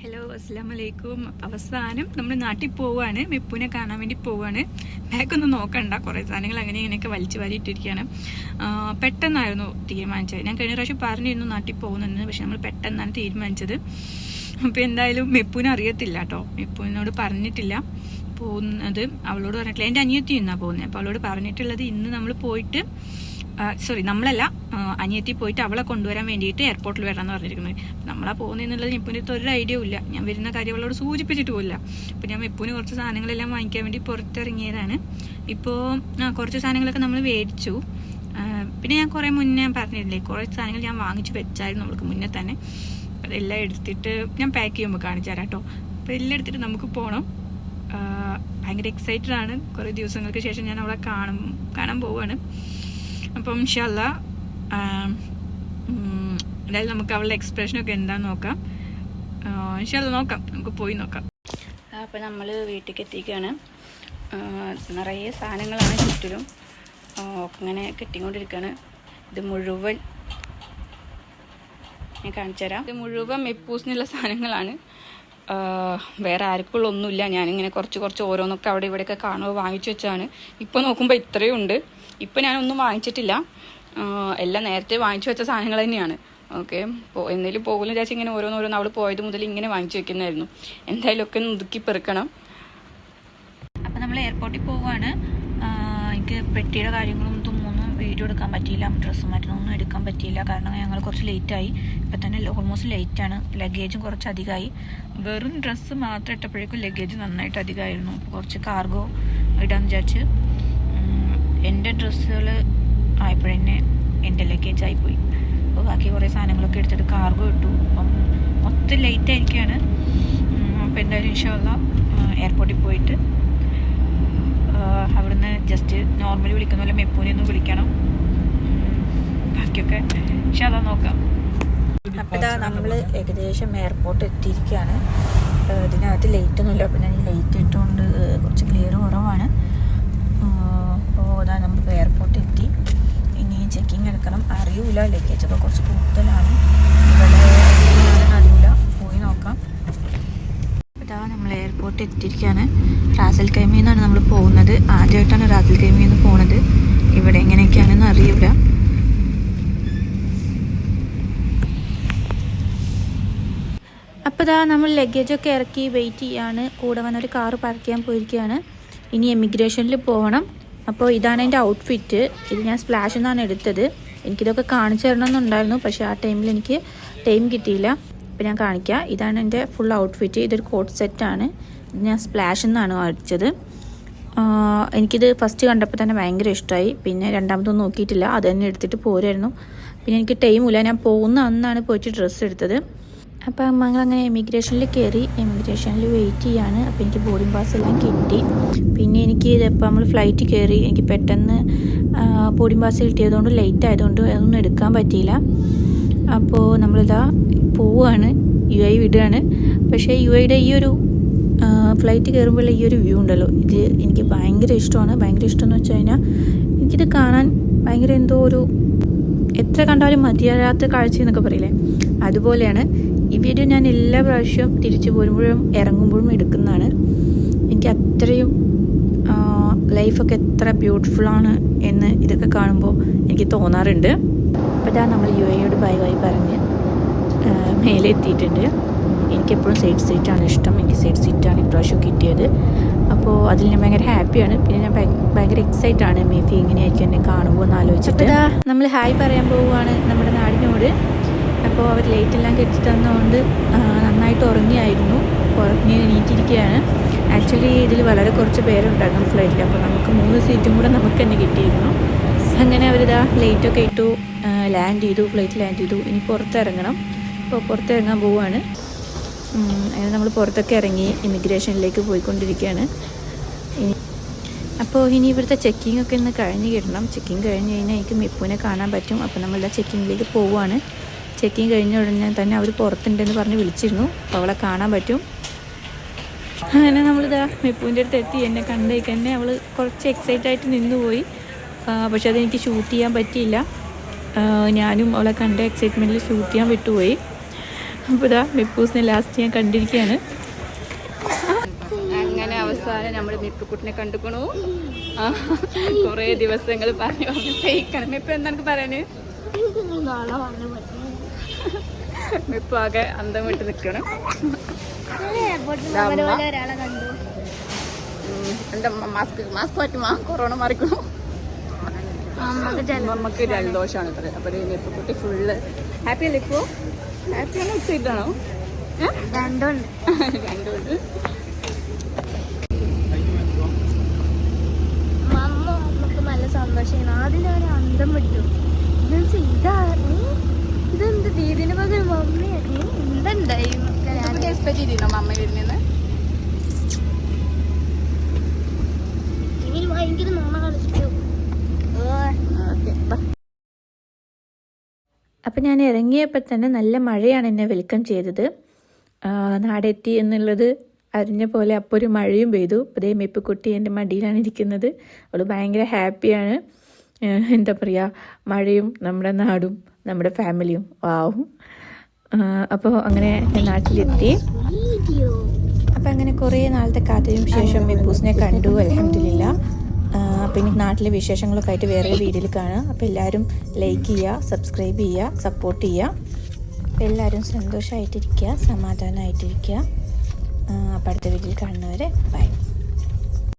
Hello അസ്സാം വലൈക്കും അവസാനം നമ്മൾ നാട്ടിൽ പോവുകയാണ് മെപ്പൂനെ കാണാൻ വേണ്ടി പോവുകയാണ് ബാഗൊന്നും നോക്കണ്ട. കുറേ സാധനങ്ങൾ അങ്ങനെ ഇങ്ങനെയൊക്കെ വലിച്ചു വാരിയിട്ടിരിക്കുകയാണ്. പെട്ടെന്നായിരുന്നു തീരുമാനിച്ചത്. ഞാൻ കഴിഞ്ഞ പ്രാവശ്യം പറഞ്ഞിരുന്നു നാട്ടിൽ പോകുന്നുണ്ട് പക്ഷെ നമ്മൾ പെട്ടെന്നാണ് തീരുമാനിച്ചത്. അപ്പോൾ എന്തായാലും മെപ്പൂനെ അറിയത്തില്ല കേട്ടോ. മെപ്പൂനോട് പറഞ്ഞിട്ടില്ല. പോകുന്നത് അവളോട് പറഞ്ഞിട്ടില്ല. എന്റെ അനിയത്തി ഇന്നാണ് പോകുന്നത്. അപ്പോൾ അവളോട് പറഞ്ഞിട്ടുള്ളത് ഇന്ന് നമ്മൾ പോയിട്ട് സോറി നമ്മളല്ല അനിയത്തി പോയിട്ട് അവളെ കൊണ്ടുവരാൻ വേണ്ടിയിട്ട് എയർപോർട്ടിൽ വരാമെന്ന് പറഞ്ഞിരിക്കുന്നത്. നമ്മളാ പോകുന്നതെന്നുള്ളത് അടുത്ത് ഒരു ഐഡിയ ഇല്ല. ഞാൻ വരുന്ന കാര്യം അവളോട് സൂചിപ്പിച്ചിട്ട് പോയില്ല അപ്പോൾ ഞാൻ എപ്പോഴും കുറച്ച് സാധനങ്ങളെല്ലാം വാങ്ങിക്കാൻ വേണ്ടി പുറത്തിറങ്ങിയതാണ്. ഇപ്പോൾ കുറച്ച് സാധനങ്ങളൊക്കെ നമ്മൾ മേടിച്ചു. പിന്നെ ഞാൻ കുറേ മുന്നേ പറഞ്ഞില്ലേ കുറേ സാധനങ്ങൾ ഞാൻ വാങ്ങിച്ചു വെച്ചായിരുന്നു നമ്മൾക്ക് മുന്നേ തന്നെ. അതെല്ലാം എടുത്തിട്ട് ഞാൻ പാക്ക് ചെയ്യുമ്പോൾ കാണിച്ചു തരാം കേട്ടോ. അപ്പോൾ എല്ലാം എടുത്തിട്ട് നമുക്ക് പോകണം ഭയങ്കര എക്സൈറ്റഡ് ആണ്. കുറേ ദിവസങ്ങൾക്ക് ശേഷം ഞാൻ അവളെ കാണും കാണാൻ പോവാണ്. അപ്പം ഇൻഷല്ല എന്തായാലും നമുക്ക് അവളുടെ എക്സ്പ്രഷനൊക്കെ എന്താന്ന് നോക്കാം. ഇൻഷല്ല നോക്കാം നമുക്ക് പോയി നോക്കാം. അപ്പോൾ നമ്മൾ വീട്ടിലേക്ക് എത്തിക്കുകയാണ് നിറയെ സാധനങ്ങളാണ് ചുറ്റിലും. അങ്ങനെ കെട്ടിക്കൊണ്ടിരിക്കുകയാണ് ഇത് മുഴുവൻ ഞാൻ കാണിച്ചു തരാം. ഇത് മുഴുവൻ മെപ്പൂസിനുള്ള സാധനങ്ങളാണ്. വേറെ ആർക്കുള്ള ഒന്നുമില്ല ഞാനിങ്ങനെ കുറച്ച് കുറച്ച് ഓരോന്നൊക്കെ അവിടെ ഇവിടെയൊക്കെ കാണുമ്പോൾ വാങ്ങിച്ചു വെച്ചാണ് ഇപ്പോൾ നോക്കുമ്പോൾ ഇത്രയും ഉണ്ട്. ഇപ്പോൾ ഞാനൊന്നും വാങ്ങിച്ചിട്ടില്ല. എല്ലാം നേരത്തെ വാങ്ങിച്ചു വെച്ച സാധനങ്ങൾ തന്നെയാണ്. ഓക്കെ. എന്തെങ്കിലും പോകുന്ന വിചാരിച്ച് ഇങ്ങനെ ഓരോന്നോരോന്ന് അവൾ പോയത് മുതൽ ഇങ്ങനെ വാങ്ങിച്ചു വെക്കുന്നതായിരുന്നു. എന്തായാലും ഒക്കെ ഒതുക്കി പെറുക്കണം. അപ്പം നമ്മൾ എയർപോർട്ടിൽ പോവുകയാണ് എനിക്ക് പെട്ടിയുടെ കാര്യങ്ങളും ഇതും ഒന്നും വീഡിയോ എടുക്കാൻ പറ്റിയില്ല. ഡ്രസ്സും മറ്റൊന്നും എടുക്കാൻ പറ്റിയില്ല. കാരണം ഞങ്ങൾ കുറച്ച് ലേറ്റായി ഇപ്പം തന്നെ ഓൾമോസ്റ്റ് ലേറ്റാണ് ലഗേജും കുറച്ച് അധികമായി. വെറും ഡ്രസ്സ് മാത്രം ഇട്ടപ്പോഴേക്കും ലഗേജ് നന്നായിട്ട് അധികമായിരുന്നു. കുറച്ച് കാർഗോ ഇടാന്ന് വിചാരിച്ച്. എന്റെ ഡ്രസ്സുകൾ ആയപ്പോഴന്നെ എന്റെ ലഗേജ് ആയിപ്പോയി. അപ്പോൾ ബാക്കി കുറേ സാധനങ്ങളൊക്കെ എടുത്തിട്ട് കാർഗോ ഇട്ടു. അപ്പം മൊത്തം ലേറ്റ് ആയിരിക്കുകയാണ് അപ്പോൾ എന്തായാലും ഇൻഷാല്ല എയർപോർട്ടിൽ പോയിട്ട് അവിടുന്ന് ജസ്റ്റ് നോർമലി വിളിക്കുന്ന പോലെ മെപ്പൂനെ ഒന്ന് വിളിക്കണം. ബാക്കിയൊക്കെ പക്ഷെ അതാ നോക്കാം. അപ്പോൾ ഇതാ നമ്മൾ ഏകദേശം എയർപോർട്ട് എത്തിയിരിക്കുകയാണ് ഇതിനകത്ത് ലേറ്റ് ഒന്നുമില്ല. അപ്പോൾ ഞാൻ ലൈറ്റ് ഇട്ടുകൊണ്ട് കുറച്ച് ക്ലിയർ കുറവാണ്. അപ്പോൾ അതാ നമുക്ക് എയർപോർട്ട് എത്തി. ഇനി ചെക്കിങ് എടുക്കണം. അറിയൂല ലഗേജ് ഒക്കെ കുറച്ച് കൂടുതലാണ്. ഇവിടെ അറിയില്ല പോയി നോക്കാം. ഇതാ നമ്മൾ എയർപോർട്ട് എത്തിയിരിക്കുകയാണ്. റാസൽ കൈമയിൽ നിന്നാണ് നമ്മൾ പോകുന്നത്. ആദ്യമായിട്ടാണ് റാസൽ കൈമയിൽ നിന്ന് പോകുന്നത് ഇവിടെ എങ്ങനെയൊക്കെയാണെന്ന് അറിയൂല. അപ്പോൾ ഇതാ നമ്മൾ ലഗേജൊക്കെ ഇറക്കി വെയിറ്റ് ചെയ്യാണ്. കൂടെ വന്നൊരു കാറ് പാർക്ക് ചെയ്യാൻ പോയിരിക്കുകയാണ്. ഇനി എമിഗ്രേഷനിൽ പോകണം അപ്പോൾ ഇതാണ് എന്റെ ഔട്ട്ഫിറ്റ് ഇത് ഞാൻ സ്പ്ലാഷിൽ നിന്നാണ് എടുത്തത്. എനിക്കിതൊക്കെ കാണിച്ചു തരണമെന്നുണ്ടായിരുന്നു പക്ഷേ ആ ടൈമിൽ എനിക്ക് ടൈം കിട്ടിയില്ല. അപ്പോൾ ഞാൻ കാണിക്കാം. ഇതാണ് എന്റെ ഫുൾ ഔട്ട്ഫിറ്റ് ഇതൊരു കോട്ട് സെറ്റാണ് ഇത് ഞാൻ സ്പ്ലാഷിൽ നിന്നാണ് മേടിച്ചത് എനിക്കിത് ഫസ്റ്റ് കണ്ടപ്പോൾ തന്നെ ഭയങ്കര ഇഷ്ടമായി. പിന്നെ രണ്ടാമതൊന്നും നോക്കിയിട്ടില്ല. അത് തന്നെ എടുത്തിട്ട് പോരായിരുന്നു. പിന്നെ എനിക്ക് ടൈമില്ല ഞാൻ പോകുന്ന അന്നാണ് പോയിട്ട് ഡ്രസ്സ് എടുത്തത്. അപ്പോൾ അങ്ങനെ എമിഗ്രേഷനിൽ കയറി എമിഗ്രേഷനിൽ വെയിറ്റ് ചെയ്യാണ്. അപ്പോൾ എനിക്ക് ബോർഡിംഗ് പാസ് എല്ലാം കിട്ടി. പിന്നെ എനിക്ക് ഇതിപ്പോൾ നമ്മൾ ഫ്ലൈറ്റ് കയറി എനിക്ക് പെട്ടെന്ന് ബോർഡിംഗ് പാസ് കിട്ടിയതുകൊണ്ട് ലേറ്റ് ആയതുകൊണ്ട് അതൊന്നും എടുക്കാൻ പറ്റിയില്ല. അപ്പോൾ നമ്മളിതാ പോവുകയാണ് യു ഐ വിടുകയാണ് പക്ഷേ യു ഐയുടെ ഈ ഒരു ഫ്ലൈറ്റ് കയറുമ്പോഴുള്ള ഈ ഒരു വ്യൂ ഉണ്ടല്ലോ. ഇത് എനിക്ക് ഭയങ്കര ഇഷ്ടമാണ്. ഭയങ്കര ഇഷ്ടം എന്ന് വെച്ച് കഴിഞ്ഞാൽ എനിക്കിത് കാണാൻ ഭയങ്കര എന്തോ ഒരു എത്ര കണ്ടാലും മതിയാകാത്ത കാഴ്ച എന്നൊക്കെ പറയില്ലേ? അതുപോലെയാണ് ഈ വീഡിയോ ഞാൻ എല്ലാ പ്രാവശ്യവും തിരിച്ചു പോരുമ്പോഴും ഇറങ്ങുമ്പോഴും എടുക്കുന്നതാണ്. എനിക്ക് അത്രയും ലൈഫൊക്കെ എത്ര ബ്യൂട്ടിഫുള്ളാണ് എന്ന് ഇതൊക്കെ കാണുമ്പോൾ എനിക്ക് തോന്നാറുണ്ട്. അപ്പോൾ ഇതാ നമ്മൾ യു എയോട് ബൈ ബൈ പറഞ്ഞ് മേലെ എത്തിയിട്ടുണ്ട് എനിക്കെപ്പോഴും സൈഡ് സീറ്റാണ് ഇഷ്ടം. എനിക്ക് സൈഡ് സീറ്റാണ് ഇപ്രാവശ്യം കിട്ടിയത്. അപ്പോൾ അതിൽ ഞാൻ ഭയങ്കര ഹാപ്പിയാണ് പിന്നെ ഞാൻ ഭയ- ഭയങ്കര എക്സൈറ്റ് ആണ്. മേഫി ഇങ്ങനെയായിരിക്കും എന്നെ കാണുമ്പോൾ എന്ന് ആലോചിച്ചിട്ട്. നമ്മൾ ഹായ് പറയാൻ പോവുകയാണ് നമ്മുടെ നാടിനോട്. അപ്പോൾ അവർ ലൈറ്റ് എല്ലാം കെട്ടി തന്നതുകൊണ്ട് നന്നായിട്ട് ഉറങ്ങിയായിരുന്നു. ഉറങ്ങി എണീറ്റിരിക്കുകയാണ്. ആക്ച്വലി ഇതിൽ വളരെ കുറച്ച് പേരുണ്ടായിരുന്നു ഫ്ലൈറ്റിൽ. അപ്പോൾ നമുക്ക് മൂന്ന് സീറ്റും കൂടെ നമുക്ക് തന്നെ കിട്ടിയിരുന്നു. അങ്ങനെ അവരിതാ ലൈറ്റൊക്കെ ഇട്ടു ലാൻഡ് ചെയ്തു ഫ്ലൈറ്റ് ലാൻഡ് ചെയ്തു. ഇനി പുറത്തിറങ്ങണം. അപ്പോൾ പുറത്തിറങ്ങാൻ പോവുകയാണ്. അങ്ങനെ നമ്മൾ പുറത്തൊക്കെ ഇറങ്ങി ഇമിഗ്രേഷനിലേക്ക് പോയിക്കൊണ്ടിരിക്കുകയാണ്. ഇനി അപ്പോൾ ഇനി ഇവിടുത്തെ ചെക്കിംഗ് ഒക്കെ ഒന്ന് കഴിഞ്ഞ് കിട്ടണം. ചെക്കിംഗ് കഴിഞ്ഞ് കഴിഞ്ഞാൽ എനിക്ക് മിപ്പൂനെ കാണാൻ പറ്റും. അപ്പോൾ നമ്മളുടെ ചെക്കിങ്ങിലേക്ക് പോവുകയാണ്. ചെക്കിങ് കഴിഞ്ഞ ഉടനെ തന്നെ അവർ പുറത്തുണ്ടെന്ന് പറഞ്ഞ് വിളിച്ചിരുന്നു. അപ്പോൾ അവളെ കാണാൻ പറ്റും. അങ്ങനെ നമ്മളിതാ മെപ്പുവിന്റെ അടുത്ത് എത്തി. എന്നെ കണ്ടേക്ക് തന്നെ അവൾ കുറച്ച് എക്സൈറ്റ് ആയിട്ട് നിന്നുപോയി. പക്ഷെ അതെനിക്ക് ഷൂട്ട് ചെയ്യാൻ പറ്റിയില്ല. ഞാനും അവളെ കണ്ട എക്സൈറ്റ്മെന്റിൽ ഷൂട്ട് ചെയ്യാൻ വിട്ടുപോയി. അപ്പോൾ ഇതാ മിപ്പൂസിനെ ലാസ്റ്റ് ഞാൻ കണ്ടിരിക്കുകയാണ് അങ്ങനെ അവസാനം നമ്മൾ മിപ്പുക്കുട്ടിനെ കണ്ടുക്കണു. കുറേ ദിവസങ്ങൾ പറഞ്ഞു പറഞ്ഞു ഫേക്കാണ് മിപ്പ് എന്താ എനിക്ക് പറയാന്? മിപ്പ് ആകെ അന്തം വിട്ട് നിക്കണം. എന്റെ മാസ്ക് മാസ്ക് പറ്റുമാ കൊറോണ മാറിക്കണു നമുക്ക് ജലദോഷമാണ് ഇത്ര. അപ്പൊ അപ്പോൾ കുട്ടി ഫുള്ള് ഹാപ്പി അല്ലേ ഇപ്പോ? ഹാപ്പി ആണോ എക്സൈറ്റഡ് ആണോ രണ്ടുണ്ട്. രണ്ടുമുണ്ട് മമ്മ നമുക്ക് നല്ല സന്തോഷം ആദ്യം ഒരു അന്തം വിട്ടു. ഇതാ? ഇതെന്ത് ദീദിന് പകരം മമ്മിയാണ് എന്തുണ്ടായി എക്സ്പെക്ട് ചെയ്തിരുന്നോ മമ്മ വരുന്നതെന്ന് ഇനി ഭയങ്കര നോണ കളിച്ചു ഓക്കെ അപ്പം ഞാൻ ഇറങ്ങിയപ്പോൾ തന്നെ നല്ല മഴയാണ് എന്നെ വെൽക്കം ചെയ്തത്. നാടെത്തി എന്നുള്ളത് അറിഞ്ഞ പോലെ അപ്പോൾ ഒരു മഴയും പെയ്തു. അതേ മെപ്പിക്കുട്ടി എന്റെ മടിയിലാണ് ഇരിക്കുന്നത്. അവൾ ഭയങ്കര ഹാപ്പിയാണ് എന്താ പറയുക മഴയും നമ്മുടെ നാടും. നമ്മുടെ ഫാമിലിയും. വാവും അപ്പോൾ അങ്ങനെ നാട്ടിലെത്തി. അപ്പം അങ്ങനെ കുറേ നാളത്തെ കാത്തിനും ശേഷം മെപ്പൂസിനെ കണ്ടു അലഹമില്ല അപ്പം ഇനി നാട്ടിലെ വിശേഷങ്ങളൊക്കെ ആയിട്ട് വേറെ വീഡിയോയിൽ കാണാം. അപ്പോൾ എല്ലാവരും ലൈക്ക് ചെയ്യുക സബ്സ്ക്രൈബ് ചെയ്യുക സപ്പോർട്ട് ചെയ്യുക. എല്ലാവരും സന്തോഷമായിട്ടിരിക്കുക സമാധാനമായിട്ടിരിക്കുക. അപ്പോൾ അടുത്ത വീഡിയോയിൽ കാണുന്നവരെ ബൈ